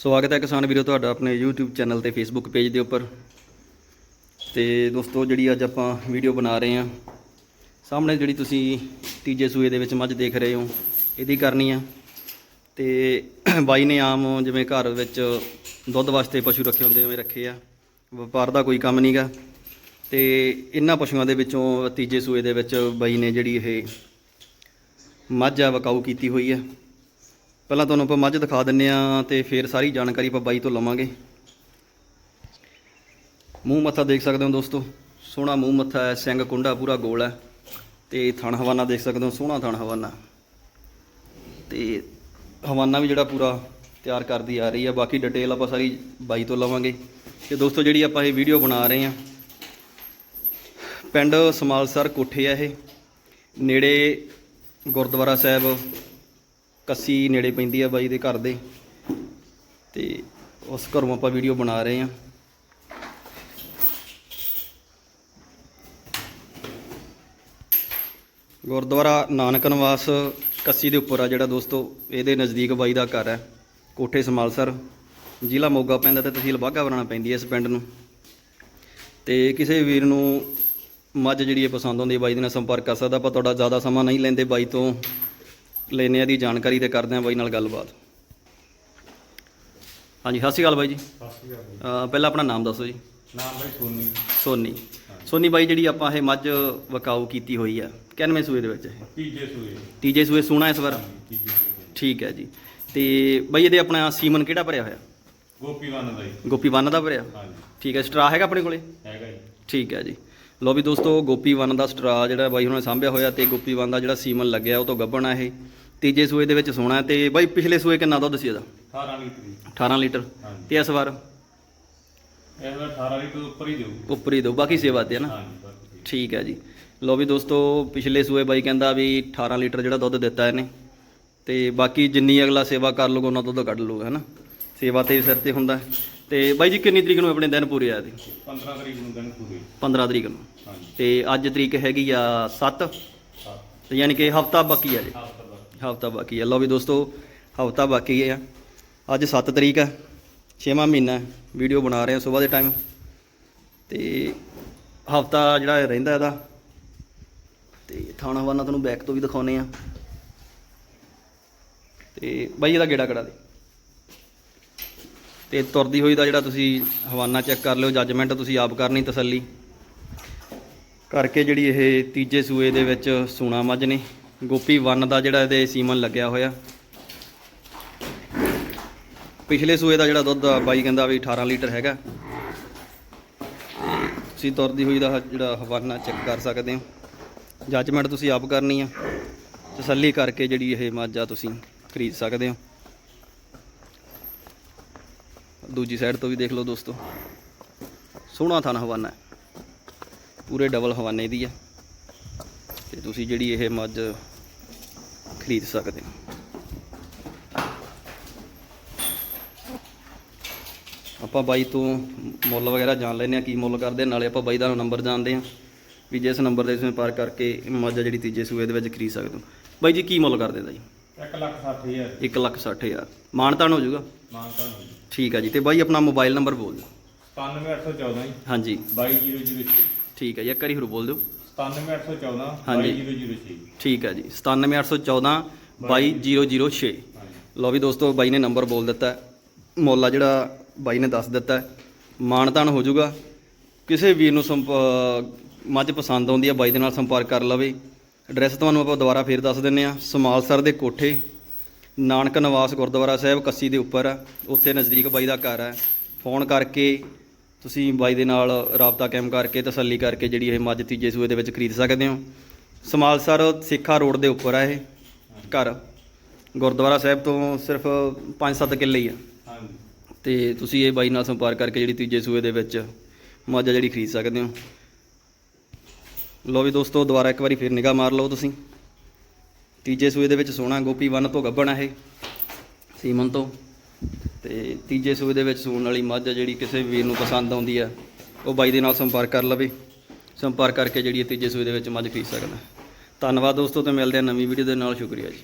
ਸਵਾਗਤ ਹੈ ਕਿਸਾਨ ਵੀਰੋ ਤੁਹਾਡਾ ਆਪਣੇ YouTube ਚੈਨਲ ਤੇ Facebook ਪੇਜ ਦੇ ਉੱਪਰ। ਤੇ ਦੋਸਤੋ, ਜਿਹੜੀ ਅੱਜ ਆਪਾਂ ਵੀਡੀਓ ਬਣਾ ਰਹੇ ਹਾਂ, ਸਾਹਮਣੇ ਜਿਹੜੀ ਤੁਸੀਂ ਤੀਜੇ ਸੂਏ ਦੇ ਵਿੱਚ ਮੱਝ ਦੇਖ ਰਹੇ ਹੋ, ਇਹਦੀ ਕਰਨੀ ਆ। ਤੇ ਬਾਈ ਨੇ ਆਮ ਜਿਵੇਂ ਘਰ ਵਿੱਚ ਦੁੱਧ ਵਾਸਤੇ ਪਸ਼ੂ ਰੱਖੇ ਹੁੰਦੇ ਜਿਵੇਂ ਰੱਖੇ ਆ, ਵਪਾਰ ਦਾ ਕੋਈ ਕੰਮ ਨਹੀਂਗਾ ਤੇ ਇਹਨਾਂ ਪਸ਼ੂਆਂ ਦੇ ਵਿੱਚੋਂ ਤੀਜੇ ਸੂਏ ਦੇ ਵਿੱਚ ਬਾਈ ਨੇ ਜਿਹੜੀ ਇਹ ਮੱਝ ਆ, ਵਕਾਊ ਕੀਤੀ ਹੋਈ ਹੈ ਪਹਿਲਾਂ ਤੁਹਾਨੂੰ ਆਪਾਂ ਮੱਝ ਦਿਖਾ ਦਿੰਨੇ ਆ ਤੇ ਫਿਰ ਸਾਰੀ ਜਾਣਕਾਰੀ ਆਪਾਂ ਬਾਈ ਤੋਂ ਲਵਾਂਗੇ। ਮੂੰਹ ਮੱਥਾ ਦੇਖ ਸਕਦੇ ਹੋ ਦੋਸਤੋ, ਸੋਹਣਾ ਮੂੰਹ ਮੱਥਾ ਹੈ, ਸਿੰਘ ਕੁੰਡਾ ਪੂਰਾ ਗੋਲ ਹੈ ਤੇ ਥਣ ਹਵਾਨਾ ਦੇਖ ਸਕਦੇ ਹੋ, ਸੋਹਣਾ ਥਣ ਹਵਾਨਾ। ਤੇ ਹਵਾਨਾ ਵੀ ਜਿਹੜਾ ਪੂਰਾ ਤਿਆਰ ਕਰਦੀ ਆ ਰਹੀ ਹੈ ਬਾਕੀ ਡਿਟੇਲ ਆਪਾਂ ਸਾਰੀ ਬਾਈ ਤੋਂ ਲਵਾਂਗੇ। ਤੇ ਦੋਸਤੋ ਜਿਹੜੀ ਆਪਾਂ ਇਹ ਵੀਡੀਓ ਬਣਾ ਰਹੇ ਆ, ਪਿੰਡ ਸਮਾਲਸਰ ਕੋਠੇ ਆ ਇਹ। ਨੇੜੇ ਗੁਰਦੁਆਰਾ ਸਾਹਿਬ ਕੱਸੀ ਨੇੜੇ ਪੈਂਦੀ ਆ ਬਾਈ ਦੇ ਘਰ ਦੇ। ਤੇ ਉਸ ਘਰੋਂ ਆਪਾਂ ਵੀਡੀਓ ਬਣਾ ਰਹੇ ਆ। ਗੁਰਦੁਆਰਾ ਨਾਨਕ ਨਿਵਾਸ ਕੱਸੀ ਦੇ ਉੱਪਰ ਆ ਜਿਹੜਾ ਦੋਸਤੋ, ਇਹਦੇ ਨਜ਼ਦੀਕ ਬਾਈ ਦਾ ਘਰ ਹੈ, ਕੋਠੇ ਸਮਾਲਸਰ ਜ਼ਿਲ੍ਹਾ ਮੋਗਾ ਪੈਂਦਾ ਤੇ ਤਹਿਸੀਲ ਬਾਘਾ ਬਣਾਉਣਾ ਪੈਂਦੀ ਹੈ ਇਸ ਪਿੰਡ ਨੂੰ। ਤੇ ਕਿਸੇ ਵੀਰ ਨੂੰ ਮੱਝ ਜਿਹੜੀ ਹੈ ਪਸੰਦ ਆਉਂਦੀ ਹੈ ਬਾਈ ਦੇ ਨਾਲ ਸੰਪਰਕ ਕਰ ਸਕਦਾ। ਆਪਾਂ ਤੁਹਾਡਾ ਜ਼ਿਆਦਾ ਸਮਾਂ ਨਹੀਂ ਲੈਂਦੇ ਬਾਈ ਤੋਂ। ਲੈਨੇ ਆ ਦੀ ਜਾਣਕਾਰੀ ਤੇ ਕਰਦੇ ਆ ਬਾਈ ਨਾਲ ਗੱਲਬਾਤ। ਹਾਂਜੀ ਸਤਿ ਸ਼੍ਰੀ ਅਕਾਲ ਬਾਈ ਜੀ। ਸਤਿ ਸ਼੍ਰੀ ਅਕਾਲ ਜੀ। ਅਹ ਪਹਿਲਾਂ ਆਪਣਾ ਨਾਮ ਦੱਸੋ ਜੀ। ਨਾਮ ਬਾਈ ਸੋਨੀ। ਸੋਨੀ। ਸੋਨੀ ਬਾਈ ਜਿਹੜੀ ਆਪਾਂ ਇਹ ਮੱਝ ਵਕਾਊ ਕੀਤੀ ਹੋਈ ਆ 91 ਸੂਏ ਦੇ ਵਿੱਚ ਇਹ? ਤੀਜੇ ਸੂਏ। ਤੀਜੇ ਸੂਏ ਸੋਣਾ ਇਸ ਵਾਰ? ਹਾਂਜੀ, ਤੀਜੇ ਸੂਏ। ਠੀਕ ਹੈ ਜੀ। ਤੇ ਬਾਈ ਇਹਦੇ ਆਪਣਾ ਸੀਮਨ ਕਿਹੜਾ ਭਰਿਆ ਹੋਇਆ? ਗੋਪੀ ਵਨ ਦਾ ਜੀ। ਗੋਪੀ ਬੰਨ ਦਾ ਭਰਿਆ? ਹਾਂਜੀ। ਠੀਕ ਹੈ ਸਟਰਾ ਹੈਗਾ ਆਪਣੇ ਕੋਲੇ? ਹੈਗਾ ਜੀ। ਠੀਕ ਹੈ ਜੀ। ਲੋ ਵੀ ਦੋਸਤੋ ਗੋਪੀ ਵਨ ਦਾ ਸਟਰਾ ਜਿਹੜਾ ਬਾਈ ਉਹਨਾਂ ਨੇ ਸਾਂਭਿਆ ਹੋਇਆ ਤੇ ਗੋਪੀ ਵਨ ਦਾ ਜਿਹੜਾ ਸੀਮਨ ਲੱਗਿਆ ਉਹ ਤੋਂ ਗੱਭਣ ਆ ਇਹ। ਤੀਜੇ ਸੂਏ ਦੇ ਵਿੱਚ ਸੋਣਾ ਤੇ ਬਾਈ ਪਿਛਲੇ ਸੂਏ ਕਿੰਨਾ ਦੁੱਧ ਸੀ ਇਹਦਾ? 18 ਲੀਟਰ ਜੀ। 18 ਲੀਟਰ। ਹਾਂਜੀ। ਤੇ ਇਸ ਵਾਰ? ਇਹ ਵਾਰ 18 ਲੀਟਰ ਤੋਂ ਉੱਪਰ ਹੀ ਦੇਊ ਉੱਪਰ ਹੀ ਦੋ ਬਾਕੀ ਸੇਵਾ ਤੇ ਹੈ ਨਾ? ਹਾਂਜੀ ਬਾਕੀ ਠੀਕ। ਠੀਕ ਹੈ ਜੀ। ਲੋ ਵੀ ਦੋਸਤੋ ਪਿਛਲੇ ਸੂਏ ਬਾਈ ਕਹਿੰਦਾ ਵੀ 18 ਲੀਟਰ ਜਿਹੜਾ ਦੁੱਧ ਦਿੱਤਾ ਇਹਨੇ। ਤੇ ਬਾਕੀ ਜਿੰਨੀ ਅਗਲਾ ਸੇਵਾ ਕਰ ਲੂਗਾ ਉਹਨਾਂ ਦੁੱਧ ਕੱਢ ਲੂਗਾ ਹੈਨਾ ਸੇਵਾ ਤੇ ਸਿਰ ਤੇ ਹੁੰਦਾ। ਹੈ। ਤੇ ਬਾਈ ਜੀ ਕਿੰਨੀ ਤਰੀਕ ਨੂੰ ਆਪਣੇ ਦਿਨ ਪੂਰੇ ਆਏ ਤੇ 15 ਤਰੀਕ ਨੂੰ ਦਿਨ ਪੂਰੇ। 15 ਤਰੀਕ ਨੂੰ। ਹਾਂਜੀ। ਤੇ ਅੱਜ ਤਰੀਕ ਹੈਗੀ ਆ 7 ਸੱਤ। ਤੇ ਯਾਨੀ ਕਿ ਹਫਤਾ ਬਾਕੀ ਆ ਜੀ। ਹਫ਼ਤਾ ਹਫਤਾ ਬਾਕੀ ਆ ਲਓ ਵੀ ਦੋਸਤੋ, ਹਫਤਾ ਬਾਕੀ ਆ ਅੱਜ 7 ਤਰੀਕ ਹੈ 6ਵਾਂ ਮਹੀਨਾ ਵੀਡੀਓ ਬਣਾ ਰਹੇ ਆ ਸਵੇਰ ਦੇ ਟਾਈਮ ਤੇ ਹਫਤਾ ਜਿਹੜਾ ਰਹਿੰਦਾ ਇਹਦਾ। ਤੇ ਥਾਣਾ ਵਾਨਾ ਤੁਹਾਨੂੰ ਬੈਕ ਤੋਂ ਵੀ ਦਿਖਾਉਨੇ ਆ ਤੇ ਬਾਈ, ਇਹਦਾ ਗੇੜਾ ਕੜਾ ਦੇ। ਤੇ ਤੁਰਦੀ ਹੋਈ ਦਾ ਜਿਹੜਾ ਤੁਸੀਂ ਹਵਾਨਾ ਚੈੱਕ ਕਰ ਲਿਓ ਜੱਜਮੈਂਟ ਤੁਸੀਂ ਆਪ ਕਰਨੀ ਤਸੱਲੀ। ਕਰਕੇ ਜਿਹੜੀ ਇਹ ਤੀਜੇ ਸੂਏ ਦੇ ਵਿੱਚ ਸੂਣਾ ਮੱਝ ਨੇ। ਗੋਪੀ 1 ਦਾ ਜਿਹੜਾ ਇਹਦੇ ਸੀਮਨ ਲੱਗਿਆ ਹੋਇਆ। ਪਿਛਲੇ ਸੂਏ ਦਾ ਜਿਹੜਾ ਦੁੱਧ ਆ, ਬਾਈ ਕਹਿੰਦਾ ਵੀ 18 ਲੀਟਰ ਹੈਗਾ। ਤੇ ਤੁਸੀਂ ਤੁਰਦੀ ਹੋਈ ਦਾ ਜਿਹੜਾ ਹਵਾਨਾ ਚੈੱਕ ਕਰ ਸਕਦੇ ਹੋ। ਜੱਜਮੈਂਟ ਤੁਸੀਂ ਆਪ ਕਰਨੀ ਆ। ਤਸੱਲੀ ਕਰਕੇ ਜਿਹੜੀ ਇਹ ਮੱਝ ਆ ਤੁਸੀਂ ਖਰੀਦ ਸਕਦੇ ਹੋ। ਦੂਜੀ ਸਾਈਡ ਤੋਂ ਵੀ ਦੇਖ ਲਓ ਦੋਸਤੋ। ਸੋਹਣਾ ਥਣ ਹਵਾਨਾ। ਪੂਰੇ ਡਬਲ ਹਵਾਨੇ ਦੀ ਆ। ਤੇ ਤੁਸੀਂ ਜਿਹੜੀ ਇਹ ਮੱਝ ਖਰੀਦ ਸਕਦੇ ਹੋ। ਆਪਾਂ ਬਾਈ ਤੋਂ ਮੁੱਲ ਵਗੈਰਾ ਜਾਣ ਲੈਂਦੇ ਆ ਕੀ ਮੁੱਲ ਕਰਦੇ ਆ, ਨਾਲੇ ਆਪਾਂ ਬਾਈ ਦਾ ਨੰਬਰ ਜਾਣਦੇ ਆ ਵੀ ਜਿਸ ਨੰਬਰ ਦੇ ਤੁਸੀਂ ਪਾਰ ਕਰਕੇ ਆ ਜਿਹੜੀ ਤੀਜੇ ਸੂਏ ਦੇ ਵਿੱਚ ਖਰੀਦ ਸਕਦੇ ਹੋ। ਬਾਈ ਜੀ ਕੀ ਮੁੱਲ ਕਰਦੇ ਦਾ ਜੀ 1 ਲੱਖ 60 ਹਜ਼ਾਰ। 1 ਲੱਖ 60 ਹਜ਼ਾਰ। ਮਾਨਤਾਨ ਹੋ ਜਾਊਗਾ? ਠੀਕ ਹੈ ਜੀ ਤੇ ਬਾਈ ਆਪਣਾ ਮੋਬਾਈਲ ਨੰਬਰ ਬੋਲ ਦਿਓ। 97814 ਜੀ। ਹਾਂਜੀ। 22006 ਠੀਕ ਹੈ ਜੀ ਇੱਕ ਵਾਰੀ ਹੋਰ ਬੋਲ ਦਿਓ। 97814 ਹਾਂਜੀ। 22006 ਠੀਕ ਹੈ ਜੀ 97814 22006 ਹਾਂਜੀ ਲਓ ਵੀ ਦੋਸਤੋ ਬਾਈ ਨੇ ਨੰਬਰ ਬੋਲ ਦਿੱਤਾ। ਮੁੱਲ ਆ ਜਿਹੜਾ ਬਾਈ ਨੇ ਦੱਸ ਦਿੱਤਾ। ਮਾਨਤਾਨ ਹੋ ਜਾਊਗਾ। ਕਿਸੇ ਵੀਰ ਨੂੰ ਮੱਝ ਪਸੰਦ ਆਉਂਦੀ ਹੈ ਬਾਈ ਦੇ ਨਾਲ ਸੰਪਰਕ ਕਰ ਲਵੇ। ਐਡਰੈਸ ਤੁਹਾਨੂੰ ਆਪਾਂ ਦੁਬਾਰਾ ਫੇਰ ਦੱਸ ਦਿੰਨੇ ਆ ਸਮਾਲਸਰ ਦੇ ਕੋਠੇ ਨਾਨਕ ਨਿਵਾਸ ਗੁਰਦੁਆਰਾ ਸਾਹਿਬ ਕੱਸੀ ਦੇ ਉੱਪਰ। ਆ ਉੱਥੇ ਨਜ਼ਦੀਕ ਬਾਈ ਦਾ ਘਰ ਹੈ। ਫੋਨ ਕਰਕੇ ਤੁਸੀਂ ਬਾਈ ਦੇ ਨਾਲ ਰਾਬਤਾ ਕਾਇਮ ਕਰਕੇ ਤਸੱਲੀ ਕਰਕੇ ਜਿਹੜੀ ਇਹ ਮੱਝ ਤੀਜੇ ਸੂਏ ਦੇ ਵਿੱਚ ਖਰੀਦ ਸਕਦੇ ਹੋ। ਸਮਾਲਸਰ ਸਿੱਖਾ ਰੋਡ ਦੇ ਉੱਪਰ ਆ ਇਹ ਘਰ। ਗੁਰਦੁਆਰਾ ਸਾਹਿਬ ਤੋਂ ਸਿਰਫ 5-7 ਕਿੱਲੇ ਹੀ ਆ। ਹਾਂਜੀ। ਤੇ ਤੁਸੀਂ ਇਹ ਬਾਈ ਨਾਲ ਸੰਪਰਕ ਕਰਕੇ ਜਿਹੜੀ ਤੀਜੇ ਸੂਏ ਦੇ ਵਿੱਚ ਮੱਝ ਜਿਹੜੀ ਖਰੀਦ ਸਕਦੇ ਹੋ। ਲੋ ਵੀ ਦੋਸਤੋ ਦੁਬਾਰਾ ਇੱਕ ਵਾਰੀ ਫਿਰ ਨਿਗਾਹ ਮਾਰ ਲਓ ਤੁਸੀਂ। ਤੀਜੇ ਸੂਏ ਦੇ ਵਿੱਚ ਸੋਨਾ ਗੋਪੀ ਵਨ ਤੋਂ ਗੱਭਣ ਆ ਇਹ। ਸੀਮਨ ਤੋਂ। ਤੇ ਤੀਜੇ ਸੂਏ ਦੇ ਵਿੱਚ ਸੂਣ ਵਾਲੀ ਮੱਝ ਆ ਜਿਹੜੀ ਕਿਸੇ ਵੀਰ ਨੂੰ ਪਸੰਦ ਆਉਂਦੀ ਆ, ਉਹ ਬਾਈ ਦੇ ਨਾਲ ਸੰਪਰਕ ਕਰ ਲਵੇ। ਸੰਪਰਕ ਕਰਕੇ ਜਿਹੜੀ ਤੀਜੇ ਸੂਏ ਦੇ ਵਿੱਚ ਮੱਝ ਖਰੀਦ ਸਕਦਾ। ਧੰਨਵਾਦ ਦੋਸਤੋ ਤੇ ਮਿਲਦੇ ਆ ਨਵੀਂ ਵੀਡੀਓ ਦੇ ਨਾਲ। ਸ਼ੁਕਰੀਆ ਜੀ।